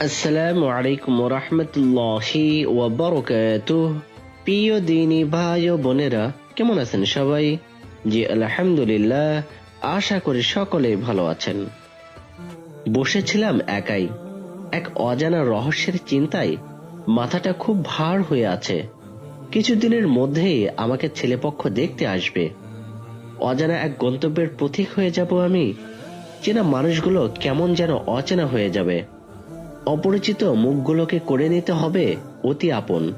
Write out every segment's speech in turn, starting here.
আসসালামু আলাইকুম রহমতুল্লাহি ওয়াবারকাতুহ প্রিয় দিনী ভাই ও বোনেরা, কেমন আছেন সবাই? জি, আলহামদুলিল্লাহ, আশা করি সকলে ভালো আছেন। বসেছিলাম একাই। এক অজানা রহস্যের চিন্তায় মাথাটা খুব ভার হয়ে আছে। কিছুদিনের মধ্যেই আমাকে ছেলেপক্ষ দেখতে আসবে। অজানা এক গন্তব্যের প্রতীক হয়ে যাব আমি। চেনা মানুষগুলো কেমন যেন অচেনা হয়ে যাবে। অপরিচিত মুখগুলোকে করে নিতে হবে অতি আপন।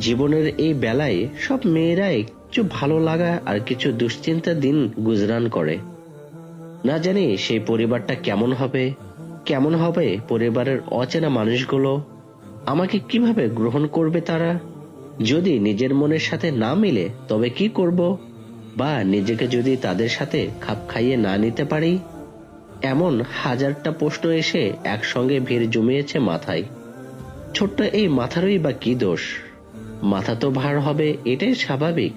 জীবনের এই বেলায় সব মেয়েরাই কিছু ভালো লাগা আর কিছু দুশ্চিন্তা দিন গুজরান করে। না জানি সেই পরিবারটা কেমন হবে কেমন হবে পরিবারের অচেনা মানুষগুলো। আমাকে কীভাবে গ্রহণ করবে তারা? যদি নিজের মনের সাথে না মিলে, তবে কি করব? বা নিজেকে যদি তাদের সাথে খাপ খাইয়ে না নিতে পারি? এমন হাজারটা প্রশ্ন এসে একসঙ্গে ভিড় জমিয়েছে মাথায়। ছোট্ট এই মাথারই বা কি দোষ? মাথা তো ভার হবে, এটাই স্বাভাবিক।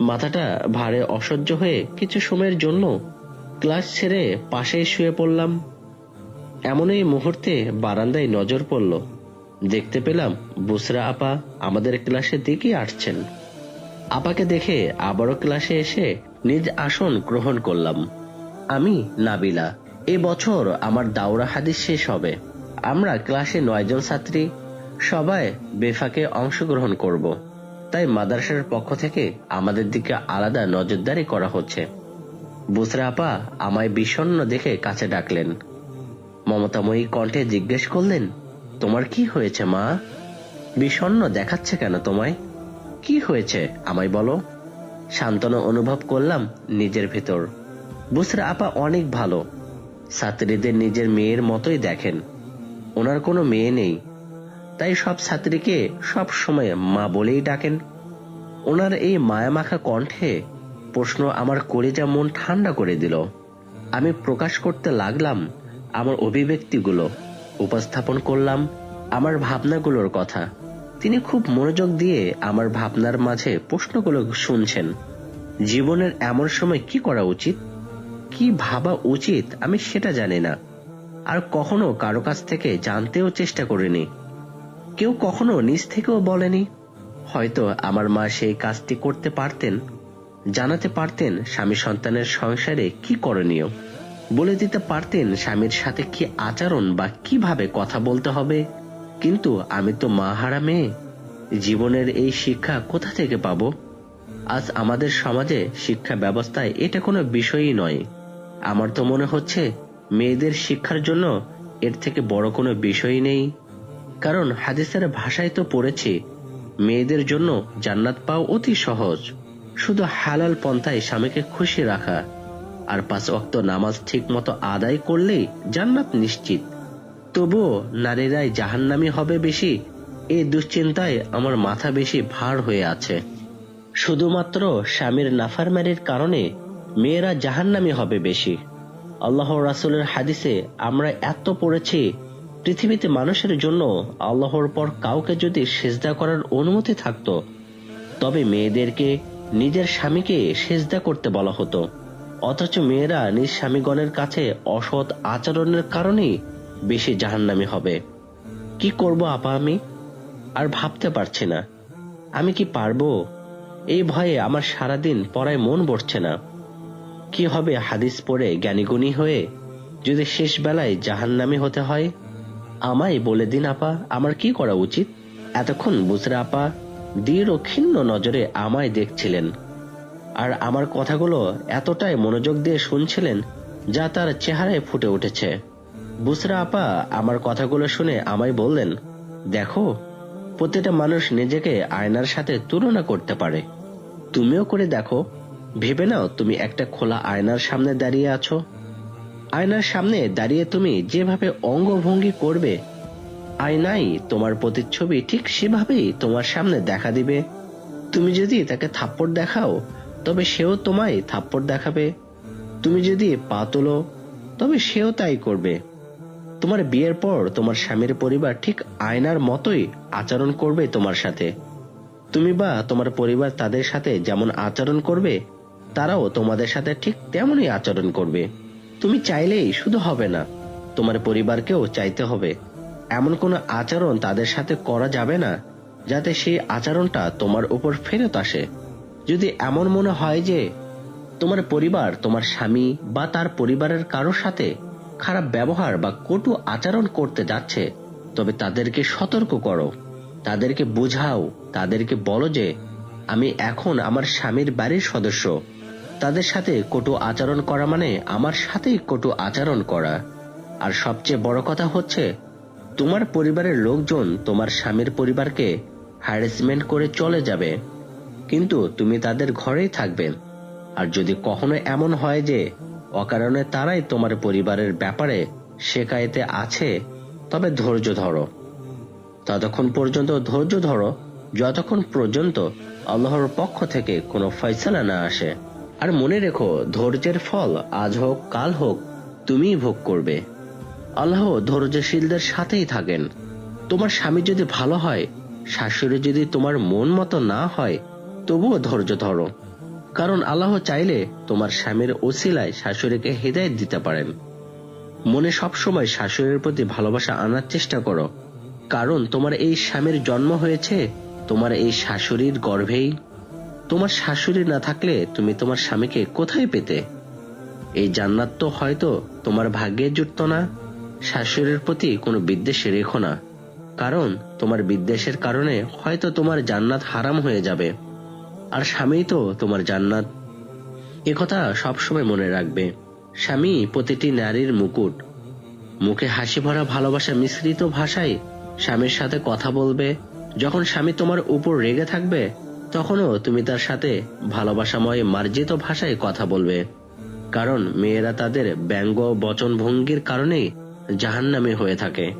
মাথাটা ভারে অসহ্য হয়ে কিছু সময়ের জন্য ক্লাস ছেড়ে পাশেই শুয়ে পড়লাম। এমন এই মুহূর্তে বারান্দায় নজর পড়ল। দেখতে পেলাম বুসরা আপা আমাদের ক্লাসের দিকে আসছেন। আপাকে দেখে আবারও ক্লাসে এসে নিজ আসন গ্রহণ করলাম। আমি, নাবিলা, এ বছর আমার দাওরা হাদিস শেষ হবে। আমরা ক্লাসে নয়জন ছাত্রী, সবাই বেফাকে অংশগ্রহণ করব। তাই মাদ্রাসার পক্ষ থেকে আমাদের দিকে আলাদা নজরদারি করা হচ্ছে। বুসরা আপা আমায় বিষণ্ণ দেখে কাছে ডাকলেন। মমতাময়ী কণ্ঠে জিজ্ঞেস করলেন, তোমার কি হয়েছে মা? বিষণ্ণ দেখাচ্ছে কেন তোমায়? কি হয়েছে আমায় বলো? সান্ত্বনা অনুভব করলাম নিজের ভেতর। বুসরা আপা অনেক ভালো। ছাত্রীদের নিজের মেয়ের মতোই দেখেন। ওনার কোনো মেয়ে নেই। তাই সব ছাত্রীকে সব সময় মা বলেই ডাকেন। ওনার এই মায়ামাখা কণ্ঠে প্রশ্ন আমার করে কলিজা মন ঠান্ডা করে দিল। আমি প্রকাশ করতে লাগলাম আমার অভিব্যক্তিগুলো, উপস্থাপন করলাম আমার ভাবনাগুলোর কথা। তিনি খুব মনোযোগ দিয়ে আমার ভাবনার মাঝে প্রশ্নগুলো শুনছেন। জীবনের এমন সময় কি করা উচিত? কি ভাবা উচিত আমি সেটা জানি না। আর কখনো কারও কাছ থেকে জানতেও চেষ্টা করিনি। কেউ কখনো নিজ থেকেও বলেনি। হয়তো আমার মা সেই কাজটি করতে পারতেন, জানাতে পারতেন স্বামী সন্তানের সংসারে কি করণীয়। বলে দিতে পারতেন স্বামীর সাথে কি আচরণ বা কীভাবে কথা বলতে হবে। কিন্তু আমি তো মা হারা মেয়ে, জীবনের এই শিক্ষা কোথা থেকে পাবো? আজ আমাদের সমাজে শিক্ষা ব্যবস্থায় এটা কোনো বিষয়ই নয়। আমার তো মনে হচ্ছে মেয়েদের শিক্ষার জন্য এর থেকে বড় কোনো বিষয়ই নেই। কারণ হাদিসের ভাষায় তো পড়েছি, মেয়েদের জন্য জান্নাত পাওয়া অতি সহজ। শুধু হালাল পন্থায় স্বামীকে খুশি রাখা আর পাঁচ অক্ত নামাজ ঠিক মতো আদায় করলেই জান্নাত নিশ্চিত। তবুও নারীরাই জাহান্নামি হবে বেশি এই দুশ্চিন্তায় আমার মাথা বেশি ভার হয়ে আছে। শুধুমাত্র স্বামীর নাফারমারির কারণে মেয়েরা জাহান্নামি হবে বেশি। আল্লাহ রাসুলের হাদিসে আমরা এত পড়েছি, পৃথিবীতে মানুষের জন্য আল্লাহর পর কাউকে যদি সেজদা করার অনুমতি থাকত, তবে মেয়েদেরকে নিজের স্বামীকে সেজদা করতে বলা হতো। অথচ মেয়েরা নিজ স্বামীগণের কাছে অসৎ আচরণের কারণেই বেশি জাহান্নামি হবে। কি করব আপা আমি? আর ভাবতে পারছি না। আমি কি পারব? এই ভয়ে আমার সারাদিন পড়ায় মন বসছে না। কি হবে হাদিস পড়ে জ্ঞানীগুণী হয়ে? যদি শেষ বেলায় জাহান্নামি হতে হয়? আমায় বলে দিন আপা, আমার কি করা উচিত? এতক্ষণ বুসরা আপা দৃঢ় ক্ষীণ নজরে আমায় দেখছিলেন। আর আমার কথাগুলো এতটাই মনোযোগ দিয়ে শুনছিলেন যা তার চেহারায় ফুটে উঠেছে। বুসরা আপা আমার কথাগুলো শুনে আমায় বললেন, দেখো, প্রতিটা মানুষ নিজেকে আয়নার সাথে তুলনা করতে পারে। তুমিও করে দেখো। ভেবে নাও তুমি একটা খোলা আয়নার সামনে দাঁড়িয়ে আছো। আয়নার সামনে দাঁড়িয়ে তুমি যেভাবে অঙ্গভঙ্গি করবে আয়নাই তোমার প্রতিচ্ছবি ঠিক সেভাবেই তোমার সামনে দেখা দিবে। তুমি যদি তাকে থাপ্পড় দেখাও, তবে সেও তোমায় থাপ্পড় দেখাবে। তুমি যদি পা তোলো, তবে সেও তাই করবে। তোমার বিয়ের পর তোমার স্বামীর পরিবার ঠিক আয়নার মতোই আচরণ করবে তোমার সাথে। তুমি বা তোমার পরিবার তাদের সাথে যেমন আচরণ করবে তারাও তোমাদের সাথে ঠিক তেমনই আচরণ করবে। তুমি চাইলেই শুধু হবে না, তোমার পরিবারকেও চাইতে হবে। এমন কোনো আচরণ তাদের সাথে করা যাবে না, যাতে সেই আচরণটা তোমার উপর ফেরত আসে। যদি এমন মনে হয় যে তোমার পরিবার তোমার স্বামী বা তার পরিবারের কারোর সাথে খারাপ ব্যবহার বা কটু আচরণ করতে যাচ্ছে, তবে তাদেরকে সতর্ক করো। তাদেরকে বোঝাও, তাদেরকে বলো যে, আমি এখন আমার স্বামীর বাড়ির সদস্য। তাদের সাথে কটু আচরণ করা মানে আমার সাথেই কটু আচরণ করা। আর সবচেয়ে বড় কথা হচ্ছে, তোমার পরিবারের লোকজন তোমার স্বামীর পরিবারকে হ্যারাসমেন্ট করে চলে যাবে। কিন্তু তুমি তাদের ঘরেই থাকবে। আর যদি কখনো এমন হয় যে, অকারণে তারাই তোমার পরিবারের ব্যাপারে শেখায়েতে আছে, তবে ধৈর্য ধরো। ততক্ষণ পর্যন্ত ধৈর্য ধরো, যতক্ষণ পর্যন্ত আল্লাহর পক্ষ থেকে কোনো ফয়সালা না আসে। আর মনে রেখো, ধৈর্যের ফল আজ হোক, কাল হোক, তুমিই ভোগ করবে। আল্লাহ ধৈর্যশীলদের সাথেই থাকেন। তোমার স্বামী যদি ভালো হয়, শাশুড়ি যদি তোমার মন মতো না হয়, তবুও ধৈর্য ধরো। কারণ আল্লাহ চাইলে তোমার স্বামীর ওসিলায় শাশুড়িকে হৃদায়ত দিতে পারেন। মনে সবসময় শাশুড়ির প্রতি ভালোবাসা আনার চেষ্টা করো। কারণ তোমার এই স্বামীর জন্ম হয়েছে, তোমার এই শাশুড়ির গর্ভেই। তোমার শাশুড়ি না থাকলে তুমি তোমার স্বামীকে কোথায় পেতে? এই জান্নাত তো হয়তো তোমার ভাগ্যে জুটত না, শাশুড়ির প্রতি কোনো বিদ্বেষ রেখো না। কারণ তোমার বিদ্বেষের কারণে হয়তো তোমার জান্নাত হারাম হয়ে যাবে। আর স্বামী তো তোমার জান্নাত। একথা সবসময় মনে রাখবে। স্বামী প্রতিটি নারীর মুকুট। মুখে হাসি ভরা ভালোবাসা মিশ্রিত ভাষায় স্বামীর সাথে কথা বলবে। যখন স্বামী তোমার উপর রেগে থাকবে তখনও তুমি তার সাথে ভালোবাসাময় মার্জিত ভাষায় কথা বলবে। কারণ মেয়েরা তাদের ব্যঙ্গ বচন ভঙ্গির কারণেই জাহান্নামে হয়ে থাকে।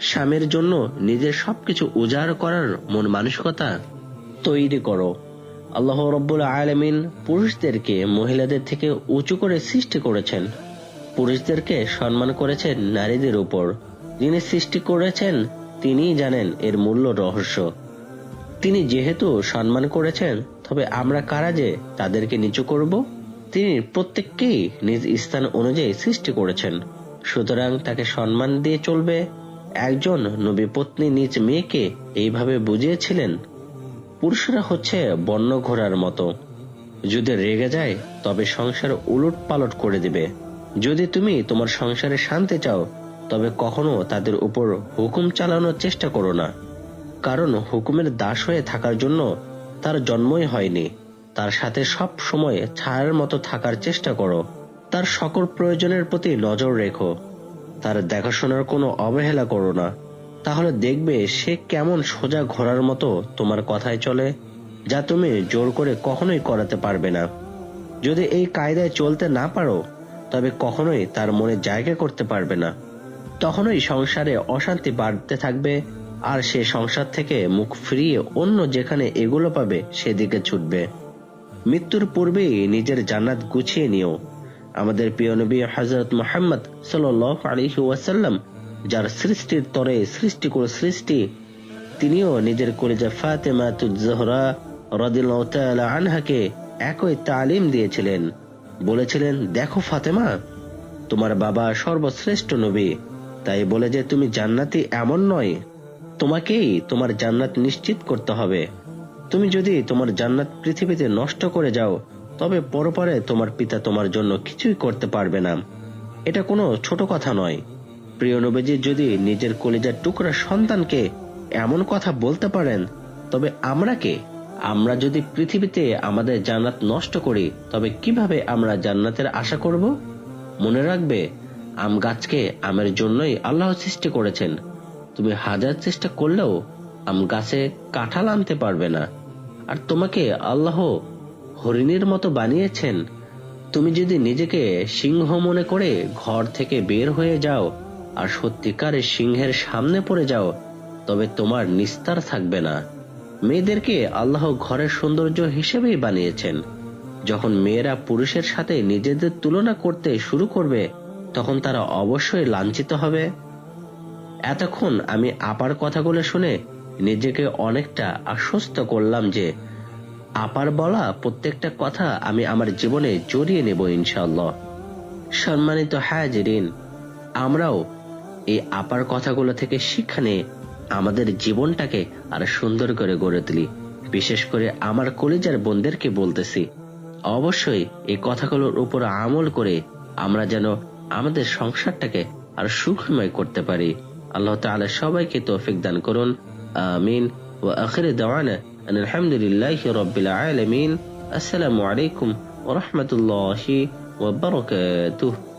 স্বামীর জন্য নিজের সবকিছু উজাড় করার মন মানসিকতা তৈরি করো। আল্লাহ রব্বুল আলমিন পুরুষদেরকে মহিলাদের থেকে উঁচু করে সৃষ্টি করেছেন। পুরুষদেরকে সম্মান করেছেন নারীদের উপর। যিনি সৃষ্টি করেছেন, তিনিই জানেন এর মূল্য রহস্য। তিনি যেহেতু সম্মান করেছেন, তবে আমরা কারা যে তাদেরকে নিচু করব? তিনি প্রত্যেককেই নিজ স্থান অনুযায়ী সৃষ্টি করেছেন। সুতরাং তাকে সম্মান দিয়ে চলবে। একজন নবী পত্নী নিজ মেয়েকে এইভাবে বুঝিয়েছিলেন, পুরুষরা হচ্ছে বন্য ঘোড়ার মতো। যদি রেগে যায়, তবে সংসার উলট পালট করে দিবে। যদি তুমি তোমার সংসারে শান্তি চাও, তবে কখনো তাদের উপর হুকুম চালানোর চেষ্টা করো না। কারণ হুকুমের দাস হয়ে থাকার জন্য তার জন্মই হয়নি। তার সাথে সব সময় ছায়ার মতো থাকার চেষ্টা করো। তার সকল প্রয়োজনের প্রতি নজর রেখো। তার দেখাশোনার কোনো অবহেলা করো না। তাহলে দেখবে সে কেমন সোজা ঘোড়ার মতো তোমার কথায় চলে, যা তুমি জোর করে কখনোই করাতে পারবে না। যদি এই কায়দায় চলতে না পারো, তবে কখনোই তার মনে জায়গা করতে পারবে না। তখনই সংসারে অশান্তি বাড়তে থাকবে আর সে সংসার থেকে মুখ ফিরিয়ে অন্য যেখানে এগুলো পাবে, সেদিকে ছুটবে। মৃত্যুর পূর্বেই নিজের জান্নাত গুছিয়ে নিও। আমাদের প্রিয় নবী হজরত মোহাম্মদ সাল আলহি ওয়াসাল্লাম, যার সৃষ্টির তরে সৃষ্টি করে সৃষ্টি, তিনিও নিজের কলেজা ফাতেমা রদিল আনহাকে একই তালিম দিয়েছিলেন। বলেছিলেন, দেখো ফাতেমা, তোমার বাবা সর্বশ্রেষ্ঠ নবী। তাই বলে যে তুমি জান্নাতি এমন নয় তোমাকেই তোমার জান্নাত নিশ্চিত করতে হবে। তুমি যদি তোমার জান্নাত পৃথিবীতে নষ্ট করে যাও, তবে পরপরে তোমার পিতা তোমার জন্য কিছুই করতে পারবে না। এটা কোনো ছোট কথা নয়। প্রিয় নবীজি, যদি নিজের কলিজার টুকরা সন্তানকে এমন কথা বলতে পারেন, তবে আমরা কে? আমরা যদি পৃথিবীতে আমাদের জান্নাত নষ্ট করি, তবে কীভাবে আমরা জান্নাতের আশা করব? মনে রাখবে, আম গাছকে আমের জন্যই আল্লাহ সৃষ্টি করেছেন। তুমি হাজার চেষ্টা করলেও আম গাছে কাঁঠাল আনতে পারবে না। আর তোমাকে আল্লাহ হরিণীর মতো বানিয়েছেন। তুমি যদি নিজেকে সিংহ মনে করে ঘর থেকে বের হয়ে যাও আর সত্যিকারের সিংহের সামনে পড়ে যাও, তবে তোমার নিস্তার থাকবে না। মেয়েদেরকে আল্লাহ ঘরের সৌন্দর্য হিসেবেই বানিয়েছেন। যখন মেয়েরা পুরুষের সাথে নিজেদের তুলনা করতে শুরু করবে, তখন তারা অবশ্যই লাঞ্ছিত হবে। এতক্ষণ আমি আপার কথাগুলো শুনে নিজেকে অনেকটা আশ্বস্ত করলাম যে আপার বলা প্রত্যেকটা কথা আমি আমার জীবনে জড়িয়ে নেব ইনশাল্লাহ সম্মানিত হাজিরিন, আমরাও এই আপার কথাগুলো থেকে শিক্ষা নিয়ে আমাদের জীবনটাকে আরও সুন্দর করে গড়ে তুলি। বিশেষ করে আমার কলেজার বোনদেরকে বলতেছি, অবশ্যই এই কথাগুলোর উপর আমল করে আমরা যেন আমাদের সংসারটাকে আর সুখময় করতে পারি। আল্লাহ তাআলা সবাইকে তৌফিক দান করুন। আমিন। ওয়া আখির দাওয়ানা আন আলহামদুলিল্লাহি রাব্বিল আলামিন। আসসালামু আলাইকুম ওয়া রাহমাতুল্লাহি ওয়া বারাকাতুহু।